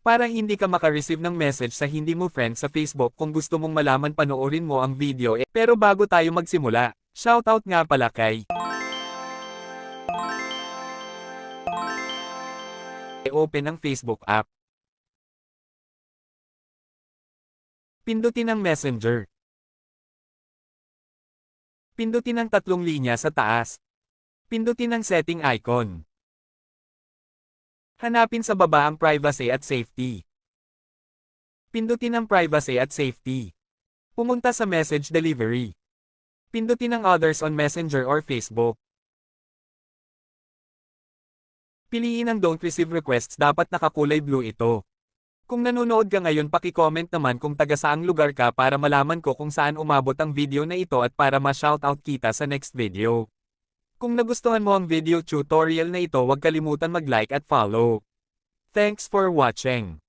Para hindi ka makareceive ng message sa hindi mo friend sa Facebook kung gusto mong malaman panoorin mo ang video eh. Pero bago tayo magsimula, shoutout nga pala kay open ang Facebook app. Pindutin ang Messenger. Pindutin ang tatlong linya sa taas. Pindutin ang setting icon. Hanapin sa baba ang privacy at safety. Pindutin ang privacy at safety. Pumunta sa message delivery. Pindutin ang others on Messenger or Facebook. Piliin ang don't receive requests dapat nakakulay blue ito. Kung nanonood ka ngayon paki-comment naman kung taga saang lugar ka para malaman ko kung saan umabot ang video na ito at para ma-shoutout kita sa next video. Kung nagustuhan mo ang video tutorial na ito huwag kalimutan mag-like at follow. Thanks for watching.